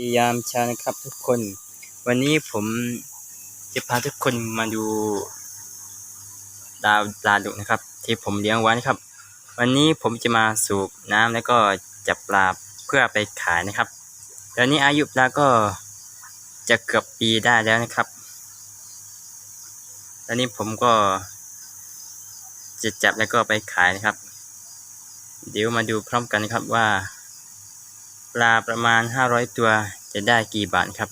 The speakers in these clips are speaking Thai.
ดียามเช้านะครับทุกคน วันนี้ผมจะพาทุกคนมาดูดาวปลาดุกนะครับ ที่ผมเลี้ยงไว้นะครับ วันนี้ผมจะมาสูบน้ำแล้วก็จับปลาเพื่อไปขายนะครับตอนนี้อายุปลาก็จะเกือบปีได้แล้วนะครับตอนนี้ผมก็จะจับแล้วก็ไปขายนะครับ เดี๋ยวมาดูพร้อมกันนะครับว่า ลาประมาณ 500 ตัวจะได้กี่บาทครับ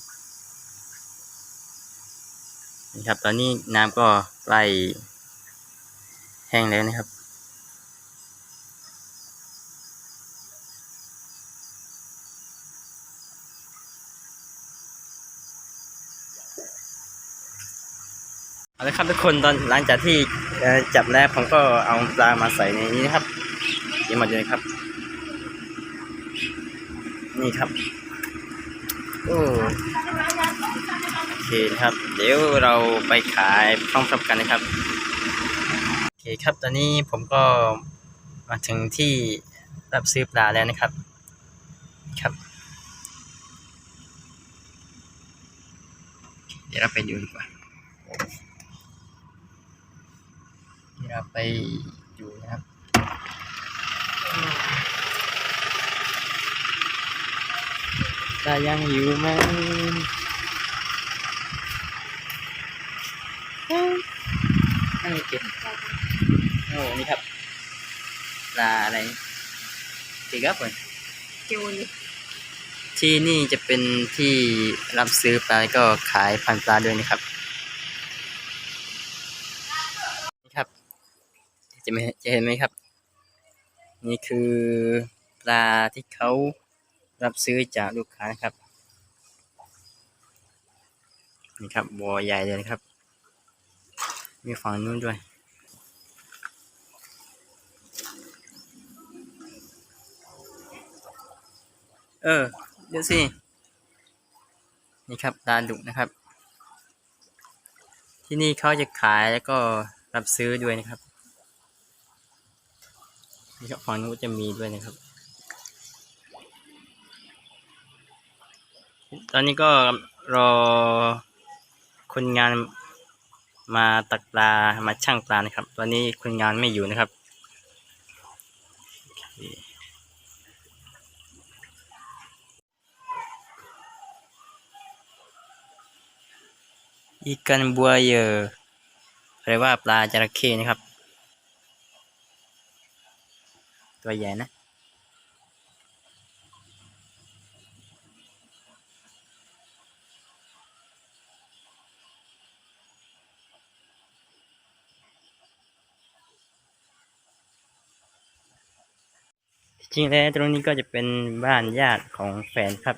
นี่ครับ ตอนนี้น้ำก็ใกล้แห้งแล้วนะครับ เอาละครับทุกคนตอนหลังจากที่จับแล้วผมก็เอาปลามาใส่ในนี้นะครับเดี๋ยวมาดูนะครับ นี่ครับโอ้โอเคนะครับ เดี๋ยวเราไปขายพร้อมๆกันนะครับโอเคครับตอนนี้ผมก็มาถึงที่รับซื้อปลาแล้วนะครับครับ เดี๋ยวเราไปดูดีกว่าเดี๋ยวเราไปดูนะครับ ปลายังอยู่ไหมไม่เก็บโอ้นี่ครับปลาอะไรตีกับผมจูนที่นี่จะเป็นที่รับซื้อปลาแล้วก็ขายพันธุ์ปลาด้วยนะครับนี่ครับ จะไม่จะเห็นไหมครับ นี่คือปลาที่เขา รับซื้อจากลูกค้านะครับนี่ครับบัวใหญ่เลยนะครับ มีฝั่งนู้นด้วยเออเดี๋ยวสินี่ครับปลาดุนะครับ ที่นี่เขาจะขายแล้วก็รับซื้อด้วยนะครับนี่ครับฝั่งนู้นก็จะมีด้วยนะครับ ตอนนี้ก็รอคนงานมาตักปลามาช่างปลานะครับ ตอนนี้คนงานไม่อยู่นะครับอีกันบัวเยอแปลว่าปลาจระเข้นะครับ ตัวใหญ่นะ จริงแล้วตรงนี้ก็จะเป็นบ้านญาติของแฟนครับ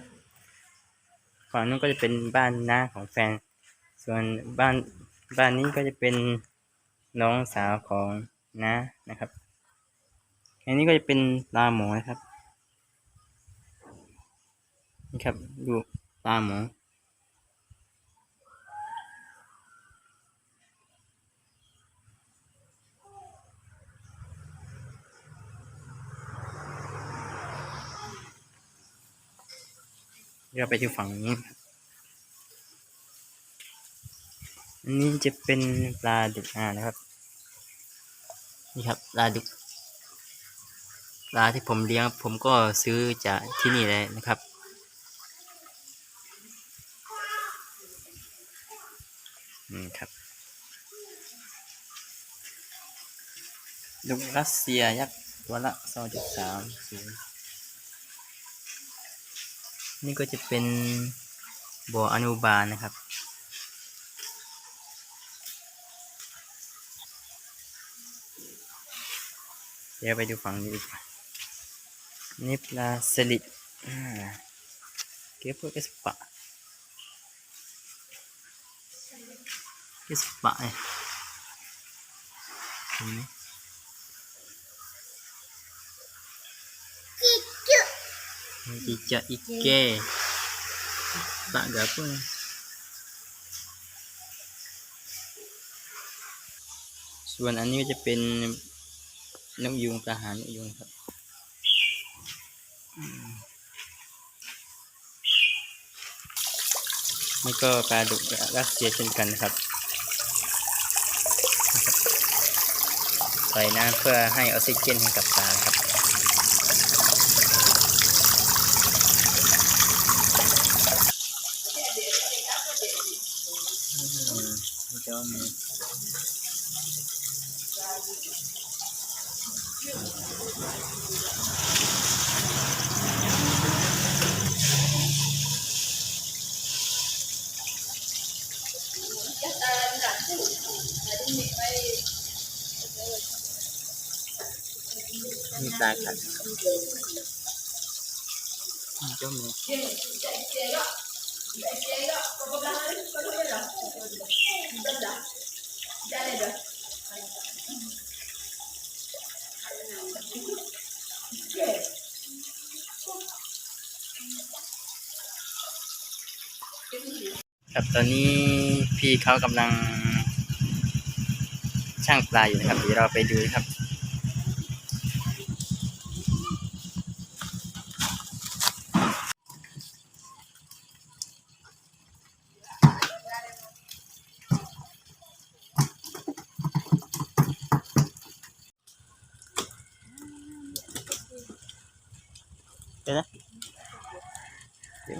ฝั่งนู้นก็จะเป็นบ้านน้าของแฟน ส่วนบ้านบ้านนี้ก็จะเป็นน้องสาวของน้านะครับ อันนี้ก็จะเป็นตาหมอนะครับนี่ครับดูตาหมอ เราไปที่ฝั่งนี้อันนี้จะเป็นปลาดุกอ่านะครับ นี่ครับปลาดุกปลาที่ผมเลี้ยงผมก็ซื้อจากที่นี่เลยนะครับอืมครับดุกรัสเซียยักษ์ตัวละสองจุดสามศูนย์ นี่ก็จะเป็นบ่ออนุบาลนะครับ เดี๋ยวไปดูฝั่งนี้ดีกว่านี่ปลาสลิดเก็บพวกเอสปะเอสปะเนี่ยเห็นไหม Cicak ike tak ada apa ni. ส่วนอันนี้จะเป็นนกยุงทหารนกยุงครับนี่ก็ปลาดุกรัสเซียเช่นกันนะครับ ใส่น้ำเพื่อให้ออกซิเจนให้กับปลาครับ อืม นี่ก็มีมีปลากัดนี่ก็มี ครับตอนนี้พี่เขากำลังช่างปลาอยู่นะครับเดี๋ยวเราไปดูนะครับ เดี๋ย